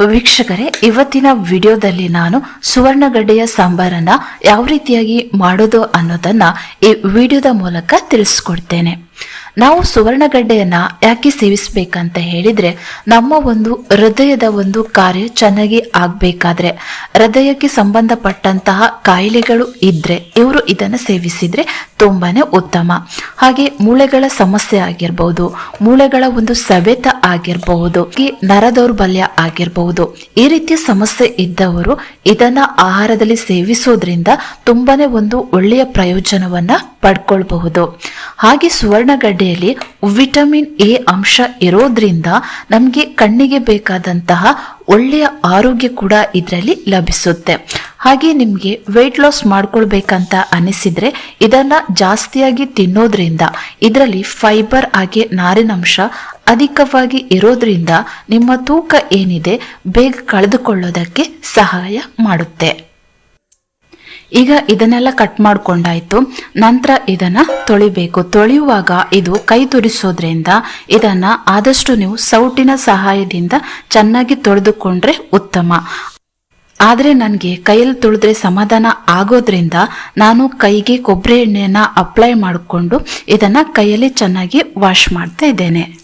ವೀಕ್ಷಕರೇ ಇವತ್ತಿನ ವಿಡಿಯೋದಲ್ಲಿ ನಾನು ಸುವರ್ಣಗಡ್ಡೆಯ ಸಾಂಬಾರನ್ನ ಯಾವ ರೀತಿಯಾಗಿ ಮಾಡೋದು ಅನ್ನೋದನ್ನ ಈ ವಿಡಿಯೋದ ಮೂಲಕ ತಿಳಿಸ್ಕೊಡ್ತೇನೆ. ನಾವು ಸುವರ್ಣಗಡ್ಡೆಯನ್ನ ಯಾಕೆ ಸೇವಿಸಬೇಕಂತ ಹೇಳಿದ್ರೆ, ನಮ್ಮ ಒಂದು ಹೃದಯದ ಒಂದು ಕಾರ್ಯ ಚೆನ್ನಾಗಿ ಆಗ್ಬೇಕಾದ್ರೆ, ಹೃದಯಕ್ಕೆ ಸಂಬಂಧಪಟ್ಟಂತಹ ಕಾಯಿಲೆಗಳು ಇದ್ರೆ ಇವರು ಇದನ್ನ ಸೇವಿಸಿದ್ರೆ ತುಂಬಾನೇ ಉತ್ತಮ. ಹಾಗೆ ಮೂಳೆಗಳ ಸಮಸ್ಯೆ ಆಗಿರ್ಬಹುದು ಮೂಳೆಗಳ ಒಂದು ಸವೆತ ಆಗಿರಬಹುದು ನರ ದೌರ್ಬಲ್ಯ ಆಗಿರಬಹುದು ಈ ರೀತಿಯ ಸಮಸ್ಯೆ ಇದ್ದವರು ಇದನ್ನ ಆಹಾರದಲ್ಲಿ ಸೇವಿಸೋದ್ರಿಂದ ತುಂಬಾನೇ ಒಂದು ಒಳ್ಳೆಯ ಪ್ರಯೋಜನವನ್ನ ಪಡ್ಕೊಳ್ಬಹುದು. ಹಾಗೆ ಸುವರ್ಣಗಡ್ಡೆಯಲ್ಲಿ ವಿಟಮಿನ್ ಎ ಅಂಶ ಇರೋದ್ರಿಂದ ನಮಗೆ ಕಣ್ಣಿಗೆ ಬೇಕಾದಂತಹ ಒಳ್ಳೆಯ ಆರೋಗ್ಯ ಕೂಡ ಇದರಲ್ಲಿ ಲಭಿಸುತ್ತೆ. ಹಾಗೆ ನಿಮಗೆ ವೆಯ್ಟ್ ಲಾಸ್ ಮಾಡ್ಕೊಳ್ಬೇಕಂತ ಅನಿಸಿದ್ರೆ ಇದನ್ನ ಜಾಸ್ತಿಯಾಗಿ ತಿನ್ನೋದ್ರಿಂದ ಇದರಲ್ಲಿ ಫೈಬರ್ ಹಾಗೆ ನಾರಿನಂಶ ಅಧಿಕವಾಗಿ ಇರೋದ್ರಿಂದ ನಿಮ್ಮ ತೂಕ ಏನಿದೆ ಬೇಗ ಕಳೆದುಕೊಳ್ಳೋದಕ್ಕೆ ಸಹಾಯ ಮಾಡುತ್ತೆ. ಈಗ ಇದನ್ನೆಲ್ಲ ಕಟ್ ಮಾಡ್ಕೊಂಡಾಯ್ತು. ನಂತರ ಇದನ್ನ ತೊಳಿಬೇಕು. ತೊಳೆಯುವಾಗ ಇದು ಕೈ ತುರಿಸೋದ್ರಿಂದ ಇದನ್ನ ಆದಷ್ಟು ನೀವು ಸೌಟಿನ ಸಹಾಯದಿಂದ ಚೆನ್ನಾಗಿ ತೊಳೆದುಕೊಂಡ್ರೆ ಉತ್ತಮ. ಆದರೆ ನನಗೆ ಕೈಯಲ್ಲಿ ತುಳಿದ್ರೆ ಸಮಾಧಾನ ಆಗೋದ್ರಿಂದ ನಾನು ಕೈಗೆ ಕೊಬ್ಬರಿ ಎಣ್ಣೆಯನ್ನು ಅಪ್ಲೈ ಮಾಡಿಕೊಂಡು ಇದನ್ನು ಕೈಯಲ್ಲಿ ಚೆನ್ನಾಗಿ ವಾಶ್ ಮಾಡ್ತಾ ಇದ್ದೇನೆ.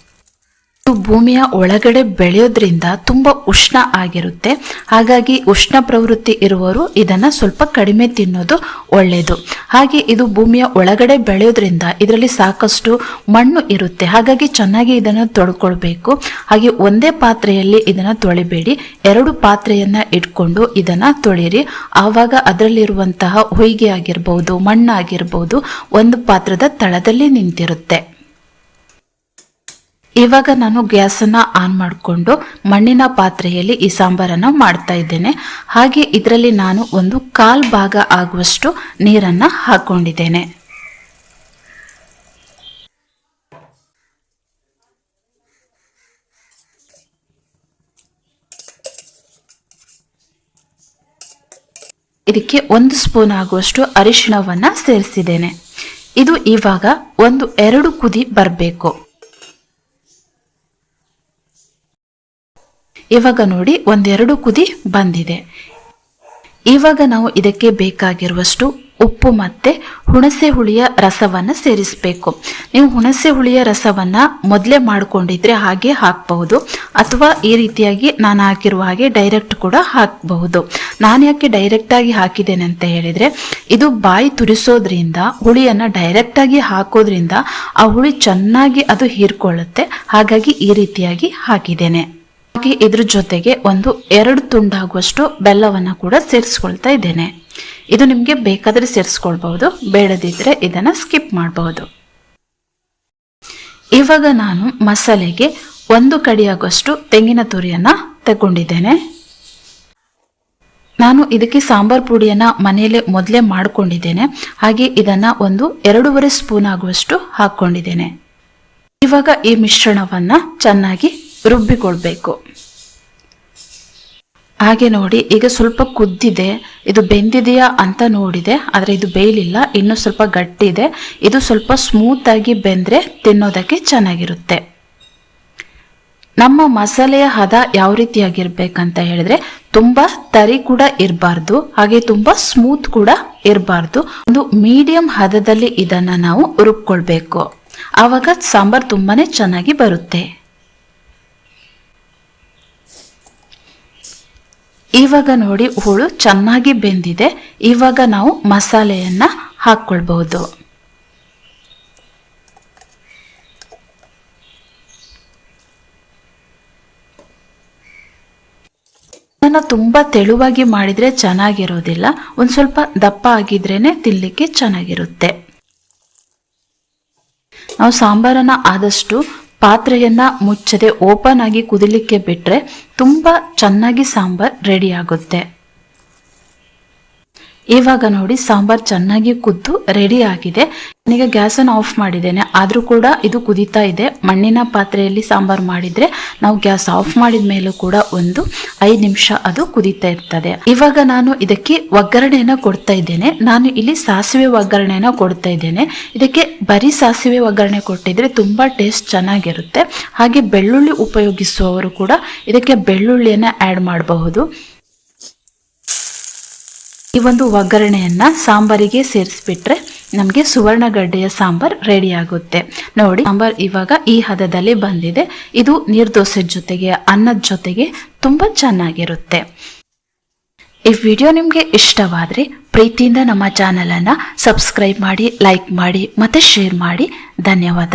ಇದು ಭೂಮಿಯ ಒಳಗಡೆ ಬೆಳೆಯೋದ್ರಿಂದ ತುಂಬಾ ಉಷ್ಣ ಆಗಿರುತ್ತೆ. ಹಾಗಾಗಿ ಉಷ್ಣ ಪ್ರವೃತ್ತಿ ಇರುವವರು ಇದನ್ನ ಸ್ವಲ್ಪ ಕಡಿಮೆ ತಿನ್ನೋದು ಒಳ್ಳೆಯದು ಹಾಗೆ ಇದು ಭೂಮಿಯ ಒಳಗಡೆ ಬೆಳೆಯೋದ್ರಿಂದ ಇದರಲ್ಲಿ ಸಾಕಷ್ಟು ಮಣ್ಣು ಇರುತ್ತೆ. ಹಾಗಾಗಿ ಚೆನ್ನಾಗಿ ಇದನ್ನು ತೊಳ್ಕೊಳ್ಬೇಕು. ಹಾಗೆ ಒಂದೇ ಪಾತ್ರೆಯಲ್ಲಿ ಇದನ್ನ ತೊಳಿಬೇಡಿ. ಎರಡು ಪಾತ್ರೆಯನ್ನ ಇಟ್ಕೊಂಡು ಇದನ್ನ ತೊಳಿರಿ. ಆವಾಗ ಅದರಲ್ಲಿರುವಂತಹ ಹೊಯ್ಗೆ ಆಗಿರ್ಬೋದು, ಮಣ್ಣಾಗಿರ್ಬೋದು ಒಂದು ಪಾತ್ರದ ತಳದಲ್ಲಿ ನಿಂತಿರುತ್ತೆ. ಇವಾಗ ನಾನು ಗ್ಯಾಸನ್ನು ಆನ್ ಮಾಡಿಕೊಂಡು ಮಣ್ಣಿನ ಪಾತ್ರೆಯಲ್ಲಿ ಈ ಸಾಂಬಾರನ್ನು ಮಾಡ್ತಾ ಇದ್ದೇನೆ. ಹಾಗೆ ಇದರಲ್ಲಿ ನಾನು ಒಂದು ಕಾಲ್ ಭಾಗ ಆಗುವಷ್ಟು ನೀರನ್ನ ಹಾಕೊಂಡಿದ್ದೇನೆ. ಇದಕ್ಕೆ ಒಂದು ಸ್ಪೂನ್ ಆಗುವಷ್ಟು ಅರಿಶಿಣವನ್ನು ಸೇರಿಸಿದ್ದೇನೆ. ಇದು ಇವಾಗ ಒಂದು ಎರಡು ಕುದಿ ಬರಬೇಕು. ಇವಾಗ ನೋಡಿ ಒಂದೆರಡು ಕುದಿ ಬಂದಿದೆ. ಇವಾಗ ನಾವು ಇದಕ್ಕೆ ಬೇಕಾಗಿರುವಷ್ಟು ಉಪ್ಪು ಮತ್ತೆ ಹುಣಸೆ ಹುಳಿಯ ರಸವನ್ನ ಸೇರಿಸಬೇಕು. ನೀವು ಹುಣಸೆ ಹುಳಿಯ ರಸವನ್ನ ಮೊದಲೇ ಮಾಡಿಕೊಂಡಿದ್ರೆ ಹಾಗೆ ಹಾಕಬಹುದು. ಅಥವಾ ಈ ರೀತಿಯಾಗಿ ನಾನು ಹಾಕಿರುವ ಹಾಗೆ ಡೈರೆಕ್ಟ್ ಕೂಡ ಹಾಕಬಹುದು. ನಾನು ಯಾಕೆ ಡೈರೆಕ್ಟ್ ಆಗಿ ಹಾಕಿದ್ದೇನೆ ಅಂತ ಹೇಳಿದ್ರೆ, ಇದು ಬಾಯಿ ತುರಿಸೋದ್ರಿಂದ, ಹುಳಿಯನ್ನ ಡೈರೆಕ್ಟ್ ಆಗಿ ಹಾಕೋದ್ರಿಂದ ಆ ಹುಳಿ ಚೆನ್ನಾಗಿ ಅದು ಹೀರ್ಕೊಳ್ಳುತ್ತೆ. ಹಾಗಾಗಿ ಈ ರೀತಿಯಾಗಿ ಹಾಕಿದ್ದೇನೆ. ಹಾಗೆ ಇದ್ರ ಜೊತೆಗೆ ಒಂದು ಎರಡು ತುಂಡಾಗುವಷ್ಟು ಬೆಲ್ಲವನ್ನು ಕೂಡ ಸೇರಿಸ್ಕೊಳ್ತಾ ಇದ್ದೇನೆ. ಇದು ನಿಮಗೆ ಬೇಕಾದರೆ ಸೇರಿಸ್ಕೊಳ್ಬಹುದು ಬೇಡದಿದ್ದರೆ ಇದನ್ನು ಸ್ಕಿಪ್ ಮಾಡಬಹುದು. ಇವಾಗ ನಾನು ಮಸಾಲೆಗೆ ಒಂದು ಕಡಿಯಾಗುವಷ್ಟು ತೆಂಗಿನ ತುರಿಯನ್ನು ತಗೊಂಡಿದ್ದೇನೆ. ನಾನು ಇದಕ್ಕೆ ಸಾಂಬಾರ್ ಪುಡಿಯನ್ನು ಮನೆಯಲ್ಲೇ ಮೊದಲೇ ಮಾಡ್ಕೊಂಡಿದ್ದೇನೆ. ಹಾಗೆ ಇದನ್ನು ಒಂದು ಎರಡೂವರೆ ಸ್ಪೂನ್ ಆಗುವಷ್ಟು ಹಾಕ್ಕೊಂಡಿದ್ದೇನೆ. ಇವಾಗ ಈ ಮಿಶ್ರಣವನ್ನು ಚೆನ್ನಾಗಿ ರುಬ್ಬಿಕೊಳ್ಬೇಕು. ಹಾಗೆ ನೋಡಿ, ಈಗ ಸ್ವಲ್ಪ ಕುದ್ದಿದೆ. ಇದು ಬೆಂದಿದೆಯಾ ಅಂತ ನೋಡಿದೆ, ಆದರೆ ಇದು ಬೇಯಲಿಲ್ಲ, ಇನ್ನೂ ಸ್ವಲ್ಪ ಗಟ್ಟಿ ಇದೆ ಸ್ವಲ್ಪ ಸ್ಮೂತ್ ಆಗಿ ಬೆಂದ್ರೆ ತಿನ್ನೋದಕ್ಕೆ ಚೆನ್ನಾಗಿರುತ್ತೆ. ನಮ್ಮ ಮಸಾಲೆಯ ಹದ ಯಾವ ರೀತಿಯಾಗಿರ್ಬೇಕಂತ ಹೇಳಿದ್ರೆ, ತುಂಬ ತರಿ ಕೂಡ ಇರಬಾರ್ದು, ಹಾಗೆ ತುಂಬ ಸ್ಮೂತ್ ಕೂಡ ಇರಬಾರ್ದು. ಒಂದು ಮೀಡಿಯಂ ಹದದಲ್ಲಿ ಇದನ್ನು ನಾವು ರುಬ್ಕೊಳ್ಬೇಕು. ಆವಾಗ ಸಾಂಬಾರ್ ತುಂಬಾನೇ ಚೆನ್ನಾಗಿ ಬರುತ್ತೆ. ಇವಾಗ ನೋಡಿ ಹುಳು ಚೆನ್ನಾಗಿ ಬೆಂದಿದೆ. ಇವಾಗ ನಾವು ಮಸಾಲೆಯನ್ನ ಹಾಕ್ಕೊಳ್ಬಹುದು. ಇದನ್ನ ತುಂಬಾ ತೆಳುವಾಗಿ ಮಾಡಿದ್ರೆ ಚೆನ್ನಾಗಿರೋದಿಲ್ಲ. ಒಂದ್ ಸ್ವಲ್ಪ ದಪ್ಪ ಆಗಿದ್ರೇನೆ ತಿನ್ಲಿಕ್ಕೆ ಚೆನ್ನಾಗಿರುತ್ತೆ. ನಾವು ಸಾಂಬಾರನ್ನ ಆದಷ್ಟು ಪಾತ್ರೆಯನ್ನ ಮುಚ್ಚದೆ ಓಪನ್ ಆಗಿ ಕುದಿಲಿಕ್ಕೆ ಬಿಟ್ರೆ ತುಂಬಾ ಚೆನ್ನಾಗಿ ಸಾಂಬಾರ್ ರೆಡಿ ಆಗುತ್ತೆ. ಇವಾಗ ನೋಡಿ ಸಾಂಬಾರ್ ಚೆನ್ನಾಗಿ ಕುದ್ದು ರೆಡಿ ಆಗಿದೆ. ಈಗ ಗ್ಯಾಸ್ ಅನ್ನು ಆಫ್ ಮಾಡಿದ್ದೇನೆ. ಆದರೂ ಕೂಡ ಇದು ಕುದೀತಾ ಇದೆ. ಮಣ್ಣಿನ ಪಾತ್ರೆಯಲ್ಲಿ ಸಾಂಬಾರ್ ಮಾಡಿದ್ರೆ ನಾವು ಗ್ಯಾಸ್ ಆಫ್ ಮಾಡಿದ ಮೇಲೂ ಕೂಡ ಒಂದು ಐದು ನಿಮಿಷ ಅದು ಕುದೀತಾ ಇರ್ತದೆ. ಇವಾಗ ನಾನು ಇದಕ್ಕೆ ಒಗ್ಗರಣೆಯನ್ನ ಕೊಡ್ತಾ ಇದ್ದೇನೆ. ನಾನು ಇಲ್ಲಿ ಸಾಸಿವೆ ಒಗ್ಗರಣೆಯನ್ನ ಕೊಡ್ತಾ ಇದ್ದೇನೆ. ಇದಕ್ಕೆ ಬರೀ ಸಾಸಿವೆ ಒಗ್ಗರಣೆ ಕೊಟ್ಟಿದ್ರೆ ತುಂಬಾ ಟೇಸ್ಟ್ ಚೆನ್ನಾಗಿರುತ್ತೆ. ಹಾಗೆ ಬೆಳ್ಳುಳ್ಳಿ ಉಪಯೋಗಿಸುವವರು ಕೂಡ ಇದಕ್ಕೆ ಬೆಳ್ಳುಳ್ಳಿಯನ್ನು ಆ್ಯಡ್ ಮಾಡಬಹುದು. ಈ ಒಂದು ಒಗ್ಗರಣೆಯನ್ನು ಸಾಂಬಾರಿಗೆ ಸೇರಿಸ್ಬಿಟ್ರೆ ನಮಗೆ ಸುವರ್ಣಗಡ್ಡೆಯ ಸಾಂಬಾರ್ ರೆಡಿ ಆಗುತ್ತೆ. ನೋಡಿ, ಸಾಂಬಾರ್ ಇವಾಗ ಈ ಹದದಲ್ಲಿ ಬಂದಿದೆ. ಇದು ನೀರ್ದೋಸೆ ಜೊತೆಗೆ, ಅನ್ನದ ಜೊತೆಗೆ ತುಂಬಾ ಚೆನ್ನಾಗಿರುತ್ತೆ. ಈ ವಿಡಿಯೋ ನಿಮಗೆ ಇಷ್ಟವಾದರೆ ಪ್ರೀತಿಯಿಂದ ನಮ್ಮ ಚಾನಲನ್ನು ಸಬ್ಸ್ಕ್ರೈಬ್ ಮಾಡಿ ಲೈಕ್ ಮಾಡಿ, ಮತ್ತೆ ಶೇರ್ ಮಾಡಿ. ಧನ್ಯವಾದ.